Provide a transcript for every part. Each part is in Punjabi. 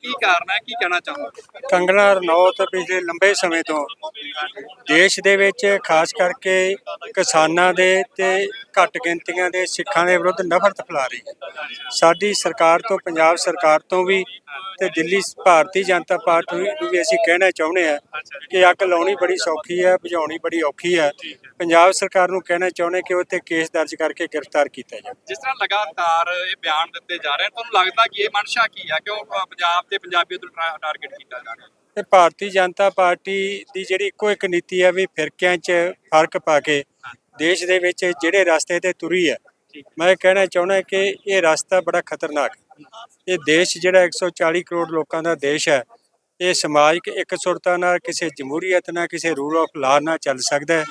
ਕੀ ਕਾਰਨ ਹੈ? ਕੀ ਕਹਿਣਾ ਚਾਹੋਗੇ? ਕੰਗਣਾ ਰਣੌਤ ਪਿਛਲੇ ਲੰਬੇ ਸਮੇਂ ਤੋਂ ਦੇਸ਼ ਦੇ ਵਿੱਚ ਖਾਸ ਕਰਕੇ ਕਿਸਾਨਾਂ ਦੇ ਤੇ ਘੱਟ ਗਿਣਤੀਆਂ ਦੇ ਸਿੱਖਾਂ ਦੇ ਵਿਰੁੱਧ ਨਫ਼ਰਤ ਫੈਲਾ ਰਹੀ ਹੈ। ਸਾਡੀ ਸਰਕਾਰ ਤੋਂ, ਪੰਜਾਬ ਸਰਕਾਰ ਤੋਂ ਵੀ ਤੇ ਦਿੱਲੀ ਭਾਰਤੀ ਜਨਤਾ ਪਾਰਟੀ ਨੂੰ ਵੀ ਅਸੀਂ ਕਹਿਣਾ ਚਾਹੁੰਦੇ ਆ ਕਿ ਅੱਗ ਲਾਉਣੀ ਬੜੀ ਸੌਖੀ ਹੈ ਬੁਝਾਉਣੀ ਬੜੀ ਔਖੀ ਹੈ। ਪੰਜਾਬ ਸਰਕਾਰ ਨੂੰ ਕਹਿਣਾ ਚਾਹੁੰਦੇ ਕਿ ਉੱਤੇ ਕੇਸ ਦਰਜ ਕਰਕੇ ਗ੍ਰਿਫਤਾਰ ਕੀਤਾ ਜਾਵੇ। ਜਿਸ ਤਰ੍ਹਾਂ ਲਗਾਤਾਰ ਇਹ ਬਿਆਨ ਦਿੱਤੇ ਜਾ ਰਹੇ ਹਨ ਤੁਹਾਨੂੰ ਲੱਗਦਾ ਕਿ ਇਹ ਮਨਸ਼ਾ ਕੀ ਹੈ? ਕਿਉਂ ਪੰਜਾਬ ਤੇ ਪੰਜਾਬੀਅਤ ਨੂੰ ਟਾਰਗੇਟ ਕੀਤਾ ਜਾ ਰਿਹਾ? ਹੈ ਤੇ ਭਾਰਤੀ ਜਨਤਾ ਪਾਰਟੀ ਦੀ ਜਿਹੜੀ ਇੱਕੋ ਇੱਕ ਨੀਤੀ ਹੈ ਵੀ ਫਿਰਕਿਆਂ 'ਚ ਫ਼ਰਕ ਪਾ ਕੇ ਦੇਸ਼ ਦੇ ਵਿੱਚ ਜਿਹੜੇ ਰਸਤੇ ਤੇ ਤੁਰੀ ਹੈ ਮੈਂ ਕਹਿਣਾ ਚਾਹੁੰਦਾ ਕਿ ਇਹ ਰਸਤਾ ਬੜਾ ਖਤਰਨਾਕ ਹੈ। ਇਹ ਦੇਸ਼ ਜਿਹੜਾ 140 ਕਰੋੜ ਲੋਕਾਂ ਦਾ ਦੇਸ਼ ਹੈ। ਇਹ ਸਮਾਜਿਕ ਇਕਸੁਰਤਾ ਨਾਲ ਕਿਸੇ ਜਮਹੂਰੀਅਤ ਨਾਲ ਕਿਸੇ ਰੂਲ ਆਫ ਲਾ ਨਾਲ ਚੱਲ ਸਕਦਾ ਹੈ।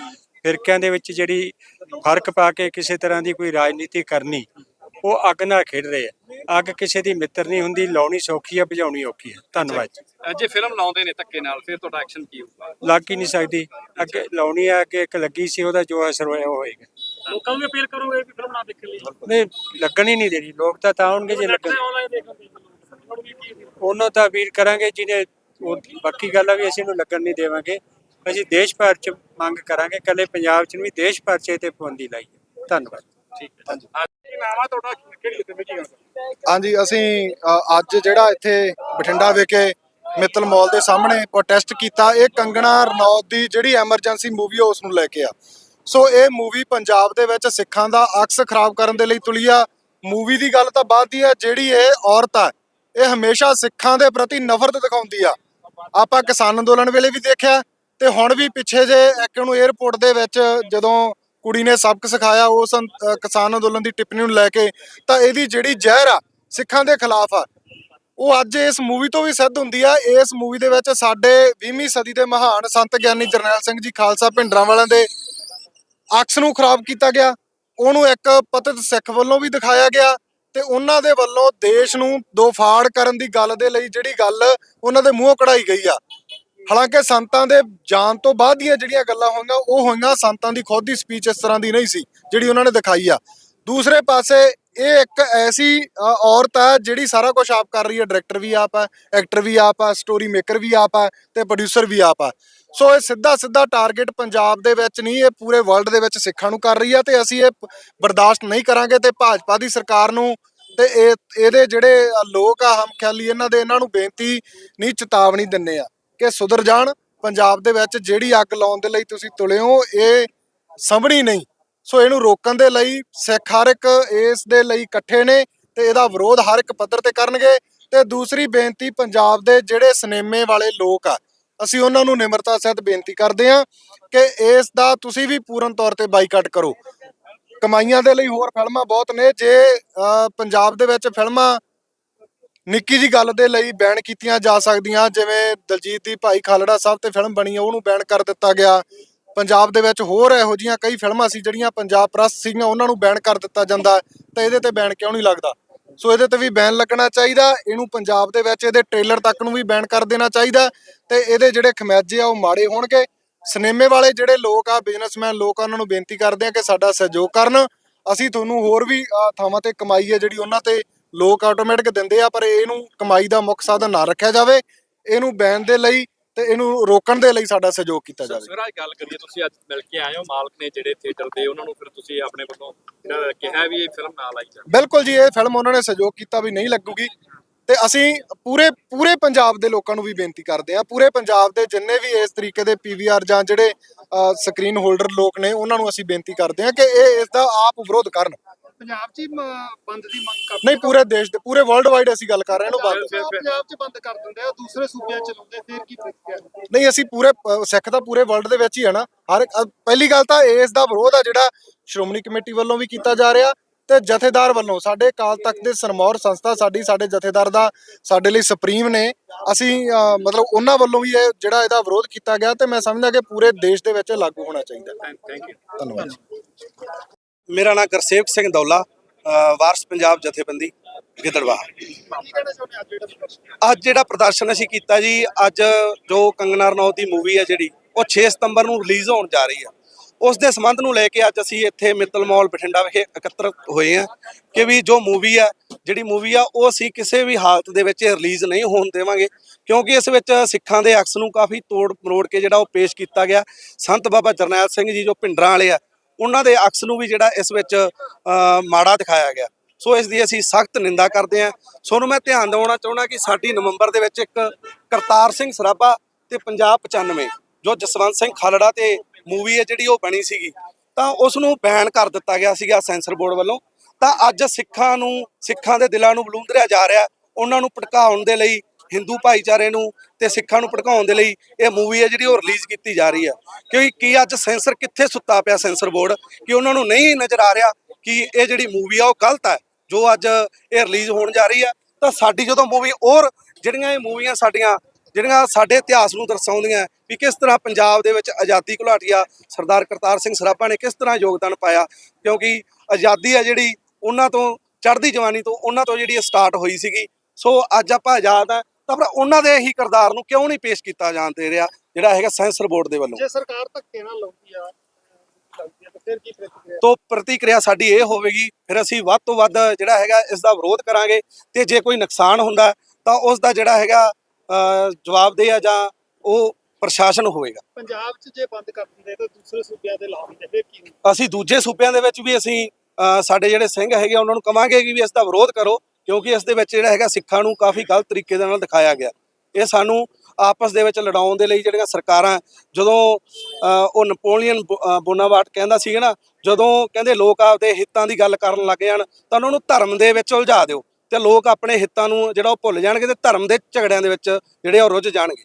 ਫਿਰਕਿਆਂ ਦੇ ਵਿੱਚ ਜਿਹੜੀ ਫ਼ਰਕ ਪਾ ਕੇ ਕਿਸੇ ਤਰ੍ਹਾਂ ਦੀ ਕੋਈ ਰਾਜਨੀਤੀ ਕਰਨੀ ਉਹ ਅੱਗ ਨਾਲ ਖੇਡ ਰਹੇ ਆ ਅੱਗ ਕਿਸੇ ਦੀ ਮਿੱਤਰ ਨਹੀਂ ਹੁੰਦੀ ਲਾਉਣੀ ਸੌਖੀ ਹੈ ਬੁਝਾਉਣੀ ਔਖੀ ਹੈ। ਧੰਨਵਾਦ ਜੀ। ਫਿਲਮ ਲਾਉਂਦੇ ਨੇ ਧੱਕੇ ਨਾਲ ਫਿਰ ਤੁਹਾਡਾ ਐਕਸ਼ਨ ਕੀ ਹੋਊਗਾ? ਲੱਗ ਹੀ ਨਹੀਂ ਸਕਦੀ। ਅੱਗੇ ਲਾਉਣੀ ਆ ਕਿ ਇੱਕ ਲੱਗੀ ਸੀ ਉਹਦਾ ਜੋ ਅਸਰ ਹੋਇਆ ਉਹ ਹੋਏਗਾ। ਲੋਕਾਂ ਨੂੰ ਅਪੀਲ ਕਰੋਗੇ ਕਿ ਫਿਲਮ ਨਾ ਦੇਖਣ ਲਈ। ਨਹੀਂ ਲੱਗਣ ਹੀ ਨਹੀਂ ਦੇਣੀ। ਲੋਕ ਤਾਂ ਤਾਂ ਆਉਣਗੇ ਜੇ ਲੱਗਣ। ਆਨਲਾਈਨ ਦੇਖਣਗੇ ਲੋਕਾਂ ਨੂੰ ਕੀ ਉਹਨਾਂ ਤਾਂ ਅਪੀਲ ਕਰਾਂਗੇ ਜਿਹਨੇ ਉਹ ਬਾਕੀ ਗੱਲ ਆ ਵੀ ਅਸੀਂ ਇਹਨੂੰ ਲੱਗਣ ਨਹੀਂ ਦੇਵਾਂਗੇ। ਅਸੀਂ ਦੇਸ਼ ਭਰ ਚ ਮੰਗ ਕਰਾਂਗੇ ਕੱਲੇ ਪੰਜਾਬ ਚ ਨਹੀਂ ਦੇਸ਼ ਭਰ ਚ ਇਹ ਤੇ ਪਾਬੰਦੀ ਲਾਈ। ਧੰਨਵਾਦ। ਠੀਕ ਹੈ ਕੀ ਨਾਮ ਆ ਤੁਹਾਡਾ? ਕਿਹੜੀ ਕਮੇਟੀ ਦਾ ਹਾਂਜੀ ਅਸੀਂ ਅੱਜ ਜਿਹੜਾ ਇੱਥੇ ਬਠਿੰਡਾ ਵਿਖੇ ਮਿੱਤਲ ਮਾਲ ਦੇ ਸਾਹਮਣੇ ਪ੍ਰੋਟੈਸਟ ਕੀਤਾ। ਇਹ ਕੰਗਣਾ ਰਣੌਤ ਦੀ ਜਿਹੜੀ ਐਮਰਜੈਂਸੀ ਮੂਵੀ ਉਸ ਨੂੰ ਲੈ ਕੇ ਆ। ਸੋ ਇਹ ਮੂਵੀ ਪੰਜਾਬ ਦੇ ਵਿੱਚ ਸਿੱਖਾਂ ਦਾ ਅਕਸ ਖਰਾਬ ਕਰਨ ਦੇ ਲਈ ਤੁਲੀ ਆ। ਮੂਵੀ ਦੀ ਗੱਲ ਤਾਂ ਬਾਅਦ ਦੀ ਆ ਜਿਹੜੀ ਇਹ ਔਰਤ ਆ, ਇਹ ਹਮੇਸ਼ਾ ਸਿੱਖਾਂ ਦੇ ਪ੍ਰਤੀ ਨਫ਼ਰਤ ਦਿਖਾਉਂਦੀ ਆ। ਆਪਾਂ ਕਿਸਾਨ ਅੰਦੋਲਨ ਵੇਲੇ ਵੀ ਦੇਖਿਆ ਤੇ ਹੁਣ ਵੀ ਪਿੱਛੇ ਜੇ ਇੱਕ ਨੂੰ 에어ਪੋਰਟ ਦੇ ਵਿੱਚ ਜਦੋਂ ਕੁੜੀ ਨੇ ਸਬਕ ਸਿਖਾਇਆ ਉਸ ਕਿਸਾਨ ਅੰਦੋਲਨ ਦੀ ਟਿੱਪਣੀ ਨੂੰ ਲੈ ਕੇ, ਤਾਂ ਇਹਦੀ ਜਿਹੜੀ ਜ਼ਹਿਰ ਆ, ਸਿੱਖਾਂ ਦੇ ਖਿਲਾਫ ਆ। ਉਹ ਅੱਜ ਇਸ ਮੂਵੀ ਤੋਂ ਵੀ ਸਿੱਧ ਹੁੰਦੀ ਆ। ਇਸ ਮੂਵੀ ਦੇ ਵਿੱਚ ਸਾਡੇ 20ਵੀਂ ਸਦੀ ਦੇ ਮਹਾਨ ਸੰਤ ਗਿਆਨੀ ਜਰਨੈਲ ਸਿੰਘ ਜੀ ਖਾਲਸਾ ਭਿੰਡਰਾਂ ਵਾਲਿਆਂ ਦੇ ਅਕਸ ਨੂੰ ਖਰਾਬ ਕੀਤਾ ਗਿਆ। ਉਹਨੂੰ ਇੱਕ ਪਤਿਤ ਸਿੱਖ ਵੱਲੋਂ ਵੀ ਦਿਖਾਇਆ ਗਿਆ ਤੇ ਉਹਨਾਂ ਦੇ ਵੱਲੋਂ ਦੇਸ਼ ਨੂੰ ਦੋ ਫਾੜ ਕਰਨ ਦੀ ਗੱਲ ਦੇ ਲਈ ਜਿਹੜੀ ਗੱਲ ਉਹਨਾਂ ਦੇ ਮੂੰਹੋਂ ਕਢਾਈ ਗਈ ਆ। ਹਾਲਾਂਕਿ ਸੰਤਾਂ ਦੇ ਜਾਣ ਤੋਂ ਬਾਅਦ ਦੀਆਂ ਜਿਹੜੀਆਂ ਗੱਲਾਂ ਹੋਈਆਂ, ਉਹ ਹੋਈਆਂ ਸੰਤਾਂ ਦੀ ਖੁਦ ਦੀ ਸਪੀਚ ਇਸ ਤਰ੍ਹਾਂ ਦੀ ਨਹੀਂ ਸੀ, ਜਿਹੜੀ ਉਹਨਾਂ ਨੇ ਦਿਖਾਈ ਆ। ਦੂਸਰੇ ਪਾਸੇ ਇਹ ਇੱਕ ਐਸੀ ਔਰਤ ਹੈ ਜਿਹੜੀ ਸਾਰਾ ਕੁਝ ਆਪ ਕਰ ਰਹੀ ਹੈ ਡਾਇਰੈਕਟਰ ਵੀ ਆਪ ਹੈ ਐਕਟਰ ਵੀ ਆਪ ਹੈ ਸਟੋਰੀ ਮੇਕਰ ਵੀ ਆਪ ਹੈ ਤੇ ਪ੍ਰੋਡਿਊਸਰ ਵੀ ਆਪ ਹੈ ਸੋ ਇਹ ਸਿੱਧਾ ਸਿੱਧਾ ਟਾਰਗੇਟ ਪੰਜਾਬ ਦੇ ਵਿੱਚ ਨਹੀਂ, ਇਹ ਪੂਰੇ ਵਰਲਡ ਦੇ ਵਿੱਚ ਸਿੱਖਾਂ ਨੂੰ ਕਰ ਰਹੀ ਹੈ ਤੇ ਅਸੀਂ ਇਹ ਬਰਦਾਸ਼ਤ ਨਹੀਂ ਕਰਾਂਗੇ ਤੇ ਭਾਜਪਾ ਦੀ ਸਰਕਾਰ ਨੂੰ ਤੇ ਇਹ, ਇਹਦੇ ਜਿਹੜੇ ਲੋਕ ਆ ਹਮਖਿਆਲੀ ਇਹਨਾਂ ਦੇ ਇਹਨਾਂ ਨੂੰ ਬੇਨਤੀ ਨਹੀਂ, ਚੇਤਾਵਨੀ ਦਿੰਨੇ ਆ ਕਿ ਸੁਧਰ ਜਾਣ। ਪੰਜਾਬ ਦੇ ਵਿੱਚ ਜਿਹੜੀ ਅੱਗ ਲਾਉਣ ਦੇ ਲਈ ਤੁਸੀਂ ਤੁਲੇ ਹੋ, ਇਹ ਸੰਭਣੀ ਨਹੀਂ। ਸੋ ਇਹਨੂੰ ਰੋਕਣ ਦੇ ਲਈ ਸਿੱਖ ਹਰ ਇੱਕ ਇਸ ਦੇ ਲਈ ਇਕੱਠੇ ਨੇ ਤੇ ਇਹਦਾ ਵਿਰੋਧ ਹਰ ਇੱਕ ਪੱਧਰ ਤੇ ਕਰਨਗੇ। ਤੇ ਦੂਸਰੀ ਬੇਨਤੀ ਪੰਜਾਬ ਦੇ ਜਿਹੜੇ ਸਿਨੇਮੇ ਵਾਲੇ ਲੋਕ ਆ ਅਸੀਂ ਉਹਨਾਂ ਨੂੰ ਨਿਮਰਤਾ ਸਹਿਤ ਬੇਨਤੀ ਕਰਦੇ ਹਾਂ ਕਿ ਇਸ ਦਾ ਤੁਸੀਂ ਵੀ ਪੂਰਨ ਤੌਰ ਤੇ ਬਾਈਕਾਟ ਕਰੋ। ਕਮਾਈਆਂ ਦੇ ਲਈ ਹੋਰ ਫਿਲਮਾਂ ਬਹੁਤ ਨੇ ਜੇ ਅ, ਪੰਜਾਬ ਦੇ ਵਿੱਚ ਫਿਲਮਾਂ ਨਿੱਕੀ ਜੀ ਗੱਲ ਦੇ ਲਈ ਬੈਨ ਕੀਤੀਆਂ ਜਾ ਸਕਦੀਆਂ ਜਿਵੇਂ ਦਲਜੀਤ ਦੀ ਭਾਈ ਖਾਲੜਾ ਸਾਹਿਬ ਤੇ ਫਿਲਮ ਬਣੀ ਆ ਉਹਨੂੰ ਬੈਨ ਕਰ ਦਿੱਤਾ ਗਿਆ। ਪੰਜਾਬ ਦੇ ਵਿੱਚ ਹੋਰ ਇਹੋ ਜੀਆਂ ਕਈ ਫਿਲਮਾਂ ਸੀ ਜਿਹੜੀਆਂ ਪੰਜਾਬ ਪ੍ਰਸ ਸੀਗੀਆਂ, ਉਹਨਾਂ ਨੂੰ ਬੈਨ ਕਰ ਦਿੱਤਾ ਜਾਂਦਾ ਤਾਂ ਇਹਦੇ ਤੇ ਬੈਨ ਕਿਉਂ ਨਹੀਂ ਲੱਗਦਾ? ਸੋ ਇਹਦੇ ਤੇ ਵੀ ਬੈਨ ਲੱਗਣਾ ਚਾਹੀਦਾ। ਇਹਨੂੰ ਪੰਜਾਬ ਦੇ ਵਿੱਚ ਇਹਦੇ ਟ੍ਰੇਲਰ ਤੱਕ ਨੂੰ ਵੀ ਬੈਨ ਕਰ ਦੇਣਾ ਚਾਹੀਦਾ। ਤੇ ਇਹਦੇ ਜਿਹੜੇ ਖਮੈਜੇ ਆ, ਉਹ ਮਾੜੇ ਹੋਣਗੇ। ਸਿਨੇਮੇ ਵਾਲੇ ਜਿਹੜੇ ਲੋਕ ਆ ਬਿਜ਼ਨਸਮੈਨ ਲੋਕ ਆ ਉਹਨਾਂ ਨੂੰ ਬੇਨਤੀ ਕਰਦੇ ਆ ਕਿ ਸਾਡਾ ਸਹਿਯੋਗ ਕਰਨ। ਅਸੀਂ ਤੁਹਾਨੂੰ ਹੋਰ ਵੀ ਥਾਵਾਂ ਤੇ ਕਮਾਈ ਹੈ ਜਿਹੜੀ ਉਹਨਾਂ ਤੇ ਲੋਕ ਆਟੋਮੈਟਿਕ ਦਿੰਦੇ ਆ, ਪਰ ਇਹਨੂੰ ਕਮਾਈ ਦਾ ਮੁੱਖ ਸਾਧਨ ਨਾ ਰੱਖਿਆ ਜਾਵੇ। ਇਹਨੂੰ ਬੈਨ ਦੇ ਲਈ ਤੇ ਇਹਨੂੰ ਰੋਕਣ ਦੇ ਲਈ ਸਾਡਾ ਸਹਿਯੋਗ ਕੀਤਾ ਜਾਵੇ। ਸਰ ਅੱਜ ਗੱਲ ਕਰੀਏ ਤੁਸੀਂ ਅੱਜ ਮਿਲ ਕੇ ਆਏ ਹੋ ਮਾਲਕ ਨੇ ਜਿਹੜੇ ਥੀਏਟਰ ਦੇ ਉਹਨਾਂ ਨੂੰ ਫਿਰ ਤੁਸੀਂ ਆਪਣੇ ਵੱਲੋਂ ਕਿਹਾ ਵੀ ਇਹ ਫਿਲਮ ਨਾਲ ਆਈ ਜਾਵੇ। ਬਿਲਕੁਲ ਜੀ ਇਹ ਫਿਲਮ ਉਹਨਾਂ ਨੇ ਸਹਿਯੋਗ ਕੀਤਾ ਵੀ ਨਹੀਂ ਲੱਗੂਗੀ। ਤੇ ਅਸੀਂ ਪੂਰੇ ਪੂਰੇ ਪੰਜਾਬ ਦੇ ਲੋਕਾਂ ਨੂੰ ਵੀ ਬੇਨਤੀ ਕਰਦੇ ਆ ਪੂਰੇ ਪੰਜਾਬ ਦੇ ਜਿੰਨੇ ਵੀ ਇਸ ਤਰੀਕੇ ਦੇ ਪੀਵੀਆਰ ਜਾਂ ਜਿਹੜੇ ਸਕਰੀਨ ਹੋਲਡਰ ਲੋਕ ਨੇ ਉਹਨਾਂ ਨੂੰ ਅਸੀਂ ਬੇਨਤੀ ਕਰਦੇ ਆ ਕਿ ਇਹ ਇਸ ਦਾ ਆਪ ਵਿਰੋਧ ਕਰਨ। ਪੰਜਾਬ 'ਚ ਹੀ ਮ- ਬੰਦ ਦੀ ਮੰਗ ਕਰਦੇ ਨਹੀਂ ਪੂਰੇ ਦੇਸ਼ ਦੇ ਪੂਰੇ ਵਰਲਡ ਵਾਈਡ ਅਸੀਂ ਗੱਲ ਕਰ ਰਹੇ ਹਾਂ ਇਹਨੂੰ ਬੰਦ ਪੰਜਾਬ 'ਚ ਬੰਦ ਕਰ ਦਿੰਦੇ ਆ ਦੂਸਰੇ ਸੂਬਿਆਂ 'ਚ ਲਾਉਂਦੇ ਫਿਰ ਕੀ ਹੈ? ਨਹੀਂ ਅਸੀਂ ਪੂਰੇ ਅ, ਸਿੱਖ ਤਾਂ ਪੂਰੇ ਵਰਲਡ ਦੇ ਵਿੱਚ ਹੀ ਹੈ ਨਾ। ਹਰ ਇੱਕ- ਅ, ਪਹਿਲੀ ਗੱਲ ਤਾਂ ਇਸ ਦਾ ਵਿਰੋਧ ਆ ਜਿਹੜਾ ਸ਼੍ਰੋਮਣੀ ਕਮੇਟੀ ਵੱਲੋਂ ਵੀ ਕੀਤਾ ਜਾ ਰਿਹਾ ਤੇ ਜਥੇਦਾਰ ਵੱਲੋਂ। ਸਾਡੇ ਅਕਾਲ ਤਖਤ ਦੇ ਸਰਮੌਰ ਸੰਸਥਾ ਸਾਡੀ ਸਾਡੇ ਜਥੇਦਾਰ ਦਾ ਸਾਡੇ ਲਈ ਸੁਪਰੀਮ ਨੇ। ਅਸੀਂ ਅ, ਮਤਲਬ ਉਹਨਾਂ ਵੱਲੋਂ ਵੀ ਇਹ ਜਿਹੜਾ ਇਹਦਾ ਵਿਰੋਧ ਕੀਤਾ ਗਿਆ ਤੇ ਮੈਂ ਸਮਝਦਾ ਕਿ ਪੂਰੇ ਦੇਸ਼ ਦੇ ਵਿੱਚ ਇਹ ਲਾਗੂ ਹੋਣਾ ਚਾਹੀਦਾ। ਥੈਂਕ ਯੂ ਧੰਨਵਾਦ। ਮੇਰਾ ਨਾਮ ਗੁਰਸੇਵਕ ਸਿੰਘ ਦੌਲਾ ਵਾਰਸ ਪੰਜਾਬ ਜਥੇਬੰਦੀ ਗਿੱਦੜਵਾ ਅੱਜ ਜਿਹੜਾ ਪ੍ਰਦਰਸ਼ਨ ਅਸੀਂ ਕੀਤਾ ਜੀ, ਅੱਜ ਜੋ ਕੰਗਨਾ ਰਣੌਤ ਦੀ ਮੂਵੀ ਹੈ ਜਿਹੜੀ, ਉਹ 6 ਸਤੰਬਰ ਨੂੰ ਰਿਲੀਜ਼ ਹੋਣ ਜਾ ਰਹੀ ਆ। ਉਸ ਦੇ ਸੰਬੰਧ ਨੂੰ ਲੈ ਕੇ ਅੱਜ ਅਸੀਂ ਇੱਥੇ ਮਿੱਤਲ ਮਾਲ ਬਠਿੰਡਾ ਵਿਖੇ ਇਕੱਤਰ ਹੋਏ ਹਾਂ ਕਿ ਵੀ ਜੋ ਮੂਵੀ ਆ, ਜਿਹੜੀ ਮੂਵੀ ਆ, ਉਹ ਅਸੀਂ ਕਿਸੇ ਵੀ ਹਾਲਤ ਦੇ ਵਿੱਚ ਰਿਲੀਜ਼ ਨਹੀਂ ਹੋਣ ਦੇਵਾਂਗੇ, ਕਿਉਂਕਿ ਇਸ ਵਿੱਚ ਸਿੱਖਾਂ ਦੇ ਅਕਸ ਨੂੰ ਕਾਫੀ ਤੋੜ ਮਰੋੜ ਕੇ ਜਿਹੜਾ ਉਹ ਪੇਸ਼ ਕੀਤਾ ਗਿਆ। ਸੰਤ ਬਾਬਾ ਜਰਨੈਲ ਸਿੰਘ ਜੀ ਜੋ ਪਿੰਡਰਾਂ ਵਾਲੇ ਆ ਉਹਨਾਂ ਦੇ ਅਕਸ ਨੂੰ ਵੀ ਜਿਹੜਾ ਇਸ ਵਿੱਚ ਮਾੜਾ ਦਿਖਾਇਆ ਗਿਆ। ਸੋ ਇਸ ਦੀ ਅਸੀਂ ਸਖਤ ਨਿੰਦਾ ਕਰਦੇ ਹਾਂ। ਸੋਨੂੰ ਮੈਂ ਧਿਆਨ ਦਿਵਾਉਣਾ ਚਾਹੁੰਦਾ ਕਿ ਸਾਡੀ ਨਵੰਬਰ ਦੇ ਵਿੱਚ ਇੱਕ ਕਰਤਾਰ ਸਿੰਘ ਸਰਾਭਾ ਤੇ ਪੰਜਾਬ 95 ਜੋ ਜਸਵੰਤ ਸਿੰਘ ਖਾਲੜਾ ਤੇ ਮੂਵੀ ਹੈ ਜਿਹੜੀ ਉਹ ਬਣੀ ਸੀਗੀ, ਤਾਂ ਉਸ ਨੂੰ ਬੈਨ ਕਰ ਦਿੱਤਾ ਗਿਆ ਸੀਗਾ ਸੈਂਸਰ ਬੋਰਡ ਵੱਲੋਂ। ਤਾਂ ਅੱਜ ਸਿੱਖਾਂ ਨੂੰ, ਸਿੱਖਾਂ ਦੇ ਦਿਲਾਂ ਨੂੰ ਬਲੂੰਦਰਿਆ ਜਾ ਰਿਹਾ, ਉਹਨਾਂ ਨੂੰ ਭਟਕਾਉਣ ਦੇ ਲਈ ਹਿੰਦੂ ਭਾਈਚਾਰੇ ਨੂੰ ਤੇ ਸਿੱਖਾਂ ਨੂੰ ਭੜਕਾਉਣ ਦੇ ਲਈ ਇਹ ਮੂਵੀ ਹੈ ਜਿਹੜੀ ਉਹ ਰਿਲੀਜ਼ ਕੀਤੀ ਜਾ ਰਹੀ ਹੈ। ਕਿਉਂਕਿ ਕੀ ਅੱਜ ਸੈਂਸਰ ਕਿੱਥੇ ਸੁੱਤਾ ਪਿਆ ਸੈਂਸਰ ਬੋਰਡ ਕਿ ਉਹਨਾਂ ਨੂੰ ਨਹੀਂ ਨਜ਼ਰ ਆ ਰਿਹਾ ਕਿ ਇਹ ਜਿਹੜੀ ਮੂਵੀ ਆ ਉਹ ਗਲਤ ਹੈ, ਜੋ ਅੱਜ ਇਹ ਰਿਲੀਜ਼ ਹੋਣ ਜਾ ਰਹੀ ਹੈ। ਤਾਂ ਸਾਡੀ ਜਦੋਂ ਮੂਵੀ ਔਰ ਜਿਹੜੀਆਂ ਇਹ ਮੂਵੀਆਂ ਸਾਡੀਆਂ, ਜਿਹੜੀਆਂ ਸਾਡੇ ਇਤਿਹਾਸ ਨੂੰ ਦਰਸਾਉਂਦੀਆਂ ਵੀ ਕਿਸ ਤਰ੍ਹਾਂ ਪੰਜਾਬ ਦੇ ਵਿੱਚ ਆਜ਼ਾਦੀ ਘੁਲਾਟੀਆ, ਸਰਦਾਰ ਕਰਤਾਰ ਸਿੰਘ ਸਰਾਭਾ ਨੇ ਕਿਸ ਤਰ੍ਹਾਂ ਯੋਗਦਾਨ ਪਾਇਆ, ਕਿਉਂਕਿ ਆਜ਼ਾਦੀ ਹੈ ਜਿਹੜੀ ਉਹਨਾਂ ਤੋਂ, ਚੜ੍ਹਦੀ ਜਵਾਨੀ ਤੋਂ ਉਹਨਾਂ ਤੋਂ ਜਿਹੜੀ ਸਟਾਰਟ ਹੋਈ ਸੀਗੀ। ਸੋ ਅੱਜ ਆਪਾਂ ਆਜ਼ਾਦ ਆ ਤਾਂ ਪਰ ਉਹਨਾਂ ਦੇ ਹੀ ਕਿਰਦਾਰ ਨੂੰ ਕਿਉਂ ਨਹੀਂ ਪੇਸ਼ ਕੀਤਾ ਜਾਣ ਦੇ ਰਿਹਾ ਜਿਹੜਾ ਹੈਗਾ ਸੈਂਸਰ ਬੋਰਡ ਦੇ ਵੱਲੋਂ? ਜੇ ਸਰਕਾਰ ਧੱਕੇ ਨਾਲ ਲਾਉਂਦੀ ਆ ਤਾਂ ਫਿਰ ਕੀ ਪ੍ਰਤੀਕਿਰਿਆ? ਸਾਡੀ ਇਹ ਹੋਵੇਗੀ ਫਿਰ ਅਸੀਂ ਵੱਧ ਤੋਂ ਵੱਧ ਜਿਹੜਾ ਹੈਗਾ ਇਸ ਦਾ ਵਿਰੋਧ ਕਰਾਂਗੇ ਤੇ ਜੇ ਕੋਈ ਨੁਕਸਾਨ ਹੁੰਦਾ ਤਾਂ ਉਸ ਦਾ ਜਿਹੜਾ ਹੈਗਾ ਅ, ਜਵਾਬਦੇਹ ਆ ਜਾਂ ਉਹ ਪ੍ਰਸ਼ਾਸਨ ਹੋਵੇਗਾ। ਪੰਜਾਬ 'ਚ ਜੇ ਬੰਦ ਕਰ ਦਿੰਦੇ ਤਾਂ ਦੂਸਰੇ ਸੂਬਿਆਂ ਦੇ ਲਾ ਦਿੰਦੇ ਫਿਰ ਕੀ? ਅਸੀਂ ਦੂਜੇ ਸੂਬਿਆਂ ਦੇ ਵਿੱਚ ਵੀ ਅਸੀਂ ਸਾਡੇ ਜਿਹੜੇ ਸਿੰਘ ਹੈਗੇ ਉਹਨਾਂ ਨੂੰ ਕਵਾਂਗੇ ਕਿ ਵੀ ਇਸ ਦਾ ਵਿਰੋਧ ਕਰੋ ਕਿਉਂਕਿ ਇਸ ਦੇ ਵਿੱਚ ਜਿਹੜਾ ਹੈਗਾ ਸਿੱਖਾਂ ਨੂੰ ਕਾਫੀ ਗਲਤ ਤਰੀਕੇ ਦੇ ਨਾਲ ਦਿਖਾਇਆ ਗਿਆ। ਇਹ ਸਾਨੂੰ ਆਪਸ ਦੇ ਵਿੱਚ ਲੜਾਉਣ ਦੇ ਲਈ ਜਿਹੜੀਆਂ ਸਰਕਾਰਾਂ ਜਦੋਂ ਉਹ ਨਪੋਲੀਅਨ ਬੋ- ਅ, ਕਹਿੰਦਾ ਸੀਗਾ ਨਾ ਜਦੋਂ ਕਹਿੰਦੇ ਲੋਕ ਆਪਦੇ ਹਿੱਤਾਂ ਦੀ ਗੱਲ ਕਰਨ ਲੱਗ ਜਾਣ ਤਾਂ ਉਹਨਾਂ ਨੂੰ ਧਰਮ ਦੇ ਵਿੱਚ ਉਲਝਾ ਦਿਓ ਤੇ ਲੋਕ ਆਪਣੇ ਹਿੱਤਾਂ ਨੂੰ ਜਿਹੜਾ ਉਹ ਭੁੱਲ ਜਾਣਗੇ ਤੇ ਧਰਮ ਦੇ ਝਗੜਿਆਂ ਦੇ ਵਿੱਚ ਜਿਹੜੇ ਉਹ ਰੁੱਝ ਜਾਣਗੇ।